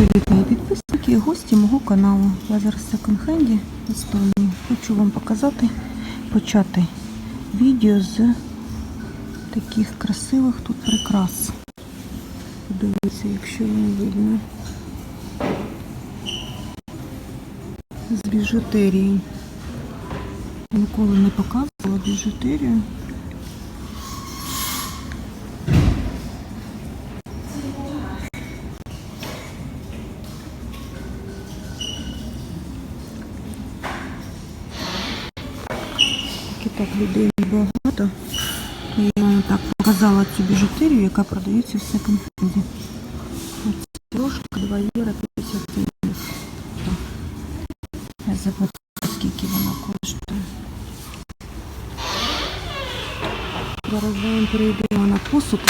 Привіт, мої підписники і гості мого каналу. Я зараз в секонд-хенді Естонії. Хочу вам показати, почати відео з таких красивих тут прикрас. Подивіться, якщо вам видно. З біжутерії. Ніколи не показувала біжутерію. Тільки так людей багато. Я так показала цю біжутерію, яка продається в секонд-хенді. Трошка 2 євро 50 центів. Я забула, скільки вона коштує. Зараз вам перейдемо на посуд,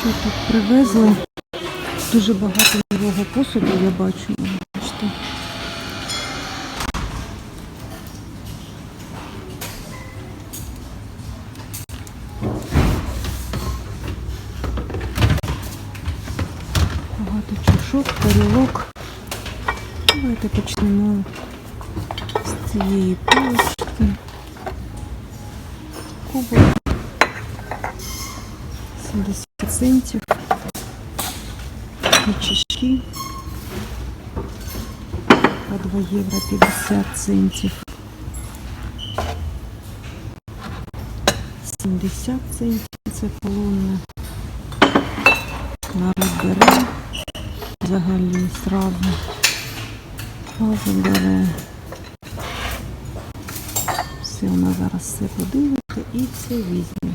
що тут привезли. Дуже багато нового посуду я бачу. Бачите. Багато чашок, тарілок. Давайте почнемо з цієї полочки. Кубок 70 центів. Чашки по 2 євро 50 центів. 70 центів це полонне. Народ бере взагалі сразу. Сразу бере. Все, вона зараз все подивиться і все візьме.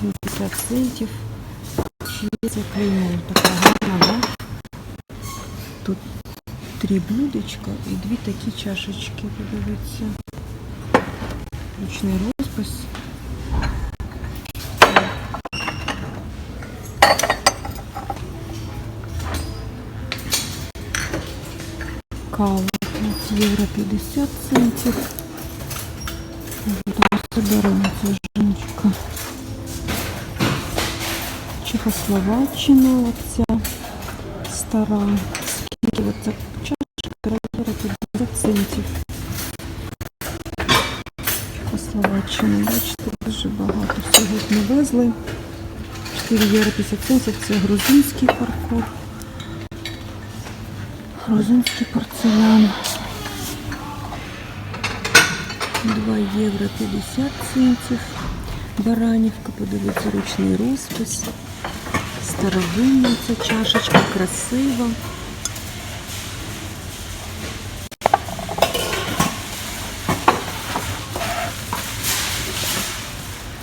70 центів. Чи є це клеймо? Така гарна, да? Тут три блюдечка і дві такі чашечки, подивіться. Ручний розпис. Кава 5 євро 50 центів. Зараз беремо ця жіночка. Чехословаччина оця стара. Скільки оця чашка 50 центів. Чехословаччина, бачите, дуже багато всього навезли. 4 євро 50 центів це грузинський фарфор. Грузинський порцелян. 2 євро 50 центів. Баранівка, подивіться, ручний розпис. Старовинна ця чашечка, красива.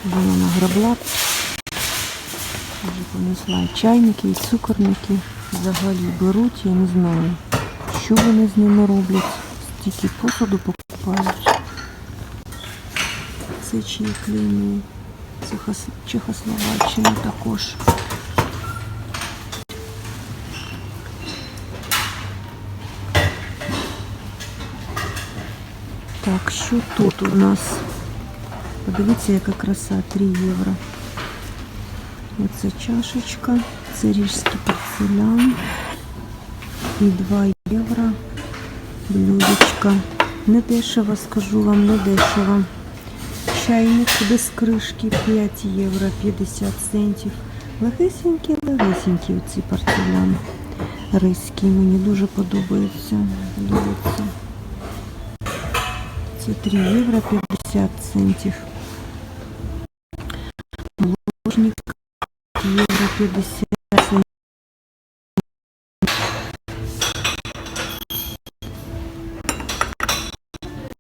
Вона нагребла. Вже понесла і чайники, і цукорники. Взагалі беруть, я не знаю, що вони з ними роблять. Стільки посуду покупають. Це чиї клеймо. Чехос- Чехословаччина також. Так, що тут у нас? Подивіться, яка краса, 3 євро. Оце чашечка, це ріжський порцелян. І 2 євро блюдечка. Не дешево, скажу вам, не дешево. Чайник без кришки 5 євро 50 центів. Легесенькі, легесенькі оці порцелян. Ризькі мені дуже подобаються. Дивіться. Це 3 євро 50 центів. Ложник євро 50 центів.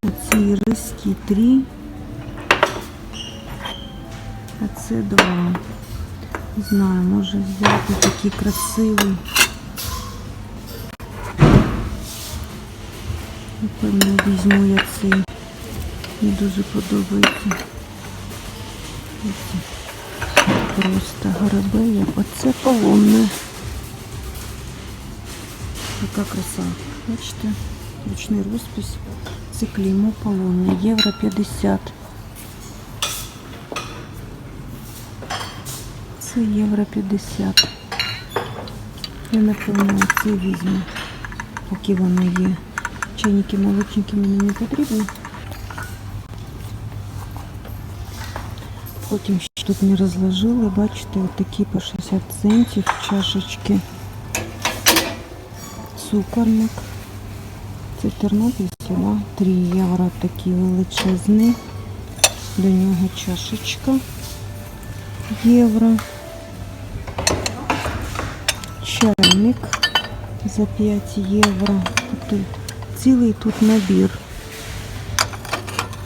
Оці ризькі 3. А це 2. Не знаю, може взяти такий красивий. Напевно, візьму я цей. Мені дуже подобається. Просто гарабея. Оце полонне. Яка краса. Бачите? Ручний розпис. це клеймо полонне, євро 50. Це євро 50. Я напевно це візьму, поки воно є. Чайники молочники мені не потрібні. Потім ще тут не розложили, бачите, отакі по 60 центів чашечки. Цукорник. Це Тернопіль села 3 євро такі величезні. До нього чашечка євро. Чайник за 5 євро. Тут цілий тут набір.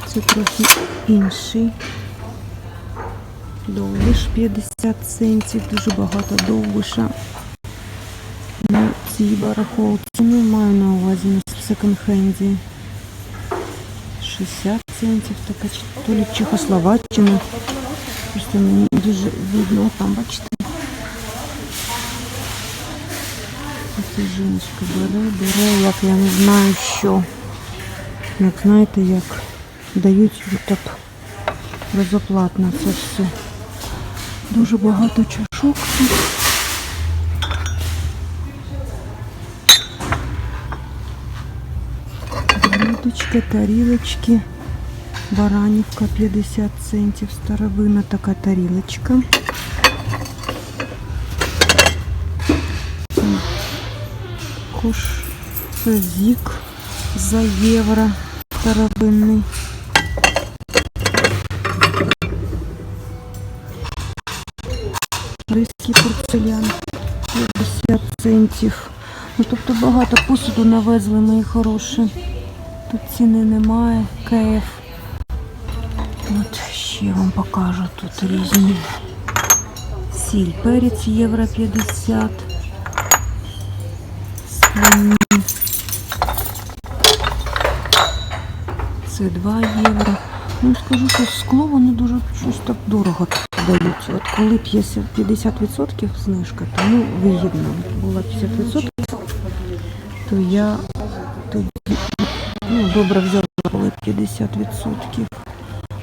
Це трохи інший. Довбиш 50 центів, дуже багато довбиша. На цій барахолці не маю на увазі на секонд-хенді. 60 центів, така то ли Чехословаччина. Просто мені дуже видно, там бачите. Оце жіночка бере, бере, як я не знаю що. Як знаєте, як дають так безоплатно це все. Дуже багато чашок тут. Блюдочки, тарілочки. Баранівка 50 центів. Старовина така тарілочка. Кош це зік за євро старовинний. Ризький порцелян 50 центів. Ну, тобто багато посуду навезли мої хороші. Тут ціни немає. КФ. От ще вам покажу тут різні. Сіль, перець євро 50. Скляні. Це 2 євро. Ну, скажу, що скло вони дуже щось так дорого продаються. От коли 50%, 50% знижка, то ну, вигідно. Була 50%, то я тоді ну, добре взяла, коли 50%.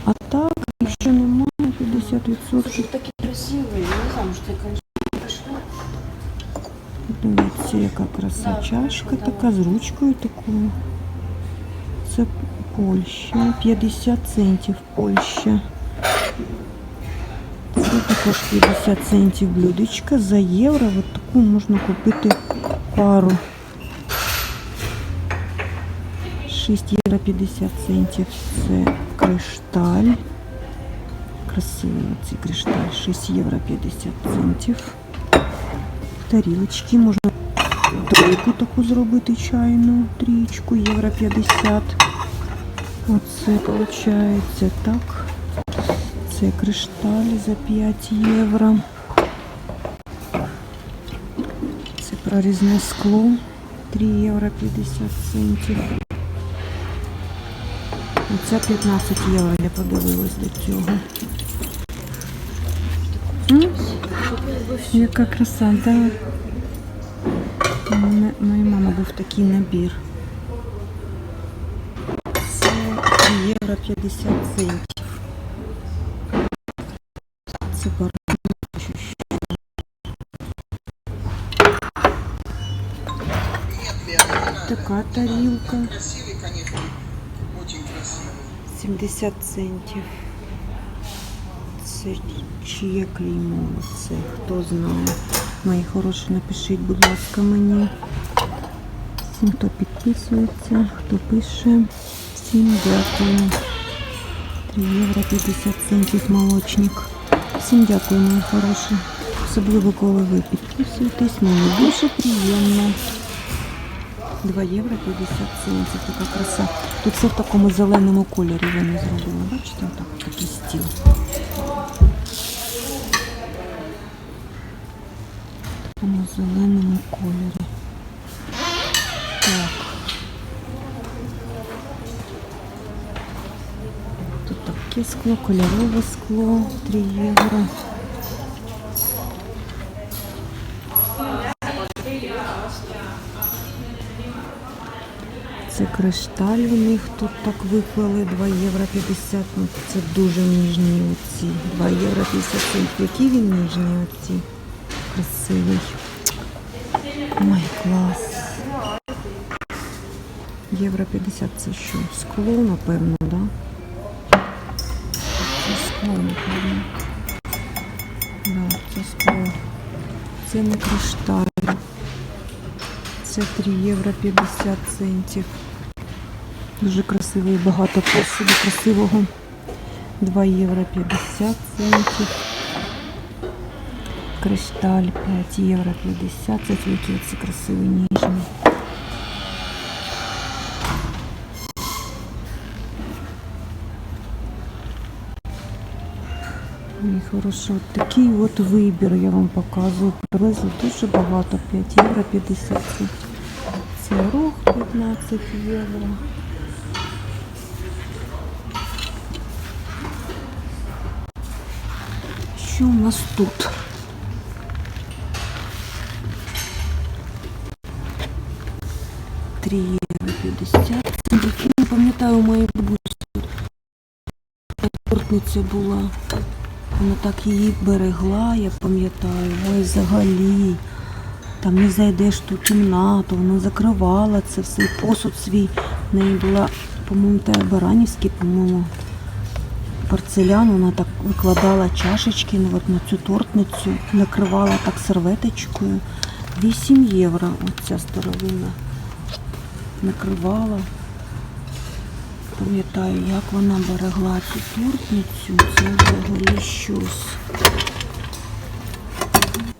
А так, якщо немає 50%, Такі красиві, я не знаю, що це конечно. Дивіться, яка краса чашка така з ручкою такою. Це Польща. 50 центів Польща. Також 50 центів блюдечка. За євро от таку можна купити пару. 6 євро 50 центів. Це кришталь. Красивий цей кришталь. 6 євро 50 центів. Тарілочки можна тройку таку зробити чайну, трічку, євро 50. Оце виходить так. Це кришталь за 5 євро. Це прорізне скло 3 євро 50 центів. Оце 15 євро я подивилась до цього. Яка краса, да. Мене- моєї був такий набір. Це 3 євро 50 центів. Така тарілка. Красивый, конечно, очень красивый. 70 центів. Це чиє клеймо? Це хто знає. Мої хороші, напишіть, будь ласка, мені. Всім, хто підписується, хто пише. Всім дякую. 3 євро 50 центів молочник. Всім дякую, мої хороші. Особливо, коли ви підписуєтесь, мені дуже приємно. 2 євро 50 центів, така краса. Тут все в такому зеленому кольорі вони зробили. Бачите, отак такий стіл. В такому зеленому кольорі. Так. Тут таке скло, кольорове скло, 3 євро. Це Кришталь у них тут так виклали 2 євро 50. Ну, це дуже ніжні оці. 2 євро 50 центів. Які він ніжний оці. Красивий. Ой, клас. Євро 50 це що? Скло, напевно, так? Да? Це скло, напевно. Да, це скло. Це не кришталь. Це 3 євро 50 центів. Дуже красивий, багато посуду красивого. 2 євро 50 центів. Кришталь 5 євро 50. Це тільки ці красиві ніжні. Ой, хорошо. Такий от вибір я вам показую. Привезли дуже багато. 5 євро 50 центів. Це рог 15 євро. Що у нас тут? Три євро 50 центів. Я не пам'ятаю, у моєї бабусі тортниця була. Вона так її берегла, я пам'ятаю. Ой, взагалі. Там не зайдеш ту кімнату, вона закривала це все, посуд свій. В неї була, по-моєму, та Баранівський, по-моєму, порцелян. Вона так викладала чашечки от на цю тортницю, накривала так серветочкою. 8 євро оця старовина накривала. Пам'ятаю, як вона берегла цю тортницю. Це взагалі щось.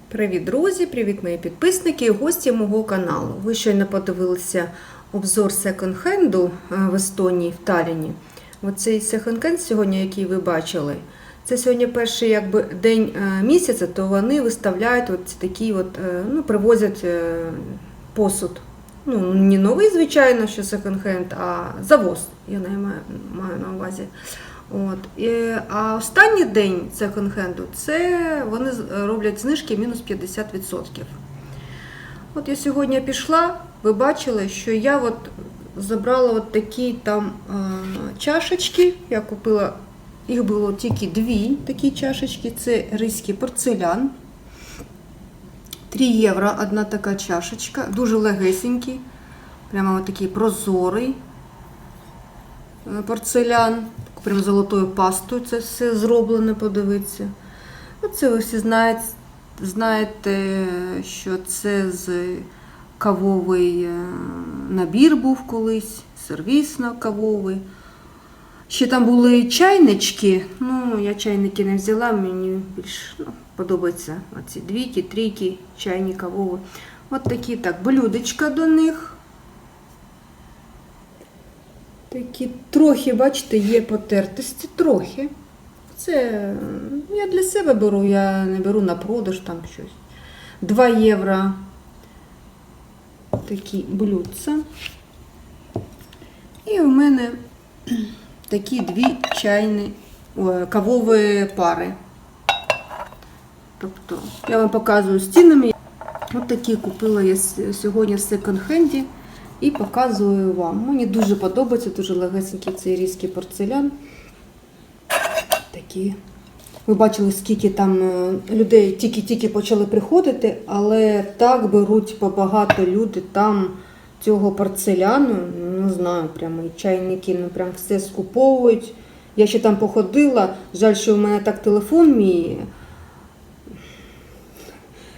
Привіт, друзі! Привіт, мої підписники і гості мого каналу. Ви щойно подивилися обзор секонд-хенду е, в Естонії, в Талліні. Оцей секонд-хенд сьогодні, який ви бачили, це сьогодні перший якби, день е, місяця, то вони виставляють от такі от, е, ну, привозять е, посуд. Ну, не новий, звичайно, що секонд-хенд, а завоз, я не маю, маю на увазі. От. І, а останній день секонд-хенду це вони роблять знижки мінус 50%. От я сьогодні пішла, ви бачили, що я от забрала от такі там е, чашечки. Я купила, їх було тільки дві такі чашечки. Це ризький порцелян. 3 євро одна така чашечка, дуже легесенький, прямо такий прозорий е, порцелян, прям золотою пастою це все зроблено, подивіться. Оце ви всі знаєте, знаєте, що це з кавовий е, набір був колись, сервісно кавовий. Ще там були чайнички. Ну, я чайники не взяла, мені більш ну, подобаються оці двійки, трійки, чайні кавові. От такі так, блюдечка до них. Такі трохи, бачите, є потертості, трохи. Це я для себе беру, я не беру на продаж там щось. 2 євро такі блюдця. І у мене такі дві чайні кавові пари. Тобто, я вам показую стінами. От такі купила я сьогодні в секонд-хенді і показую вам. Мені дуже подобається, дуже легесенький цей різкий порцелян. Такі. Ви бачили, скільки там е, людей тільки-тільки почали приходити, але так беруть побагато люди там цього порцеляну. Ну, Не знаю, прямо і чайники, ну прям все скуповують. Я ще там походила. Жаль, що в мене так телефон мій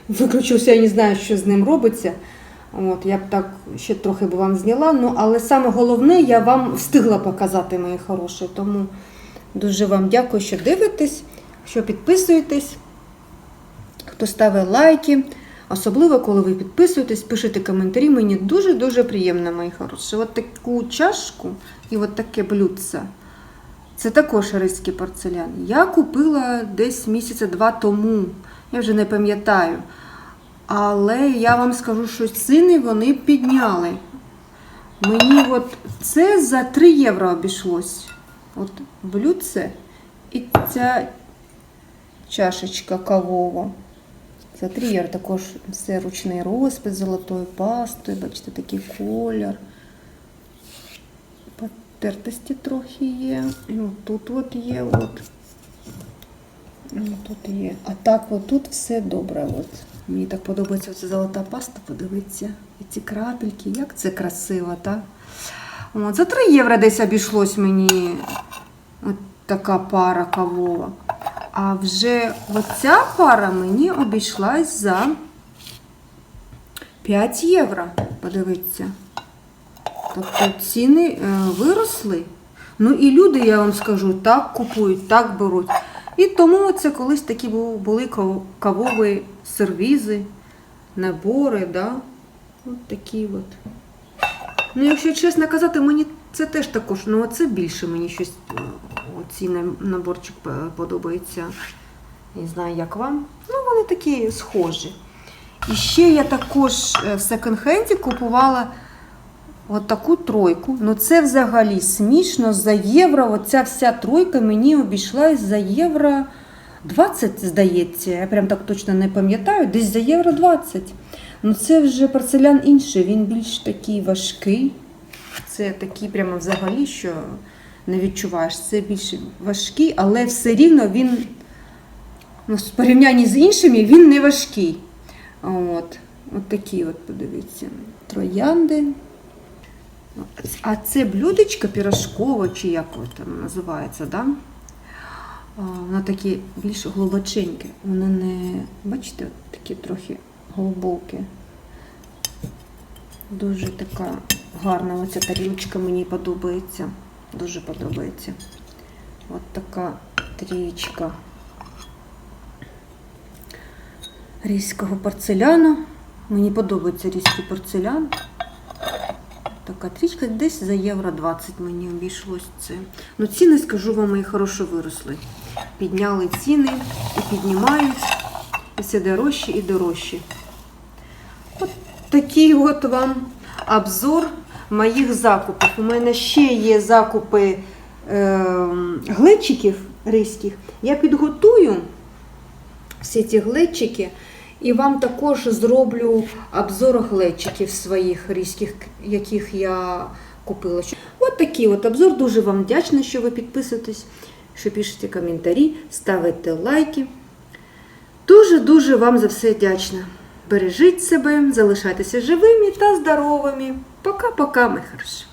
виключився, я не знаю, що з ним робиться. От, я б так ще трохи б вам зняла. Ну, але саме головне, я вам встигла показати, мої хороші. Тому дуже вам дякую, що дивитесь, що підписуєтесь, хто ставить лайки. Особливо, коли ви підписуєтесь, пишете коментарі, мені дуже-дуже приємно, мої хороші. От таку чашку і от таке блюдце. Це також ризький порцелян. Я купила десь місяця два тому. Я вже не пам'ятаю. Але я вам скажу, що ціни вони підняли. Мені от це за 3 євро обійшлось. От блюдце і ця чашечка кавова. 3 євро також все ручний розпис золотою пастою. Бачите, такий колір. потертості трохи є. І тут от є, от. Тут є. А так от тут все добре. От. Мені так подобається ця золота паста, подивіться. І ці крапельки, як це красиво, так? За 3 євро десь обійшлось мені от така пара кавова. А вже оця пара мені обійшлась за 5 євро. Подивіться. Тобто ціни е, виросли. Ну і люди, я вам скажу, так купують, так беруть. І тому це колись такі були кав- кавові сервізи, набори, да? От такі от. Ну, якщо чесно казати, мені це теж також, ну це більше мені щось е, на- наборчик подобається. Не знаю, як вам. Ну, вони такі схожі. І ще я також е, в секонд-хенді купувала от таку тройку. Ну це взагалі смішно за євро. Оця вся тройка мені обійшлась за євро 20, здається. Я прям так точно не пам'ятаю, десь за євро 20. Ну це вже порцелян інший, він більш такий важкий. Це такий прямо взагалі, що не відчуваєш. Це більш важкий, але все рівно він ну, в порівнянні з іншими він не важкий. От, от такі от, подивіться, троянди. А це блюдечко пірашкове, чи як там називається, да? А, Воно таке більш глибоченьке. Воно не, бачите, такі трохи глибоке. Дуже така гарна оця тарілочка мені подобається. Дуже подобається. От така трієчка різького порцеляну. Мені подобається різький порцелян. Така трічка десь за євро 20 мені обійшлось це. Ну ціни, скажу вам, мої хорошо виросли. Підняли ціни і піднімають. І все дорожче і дорожче. От такий от вам обзор моїх закупів. У мене ще є закупи е, глечиків ризьких. Я підготую всі ці глечики. І вам також зроблю обзор глечиків своїх різких, яких я купила. От такий от обзор. Дуже вам вдячна, що ви підписуєтесь, що пишете коментарі, ставите лайки. Дуже-дуже вам за все вдячна. Бережіть себе, залишайтеся живими та здоровими. Пока-пока, ми хороші.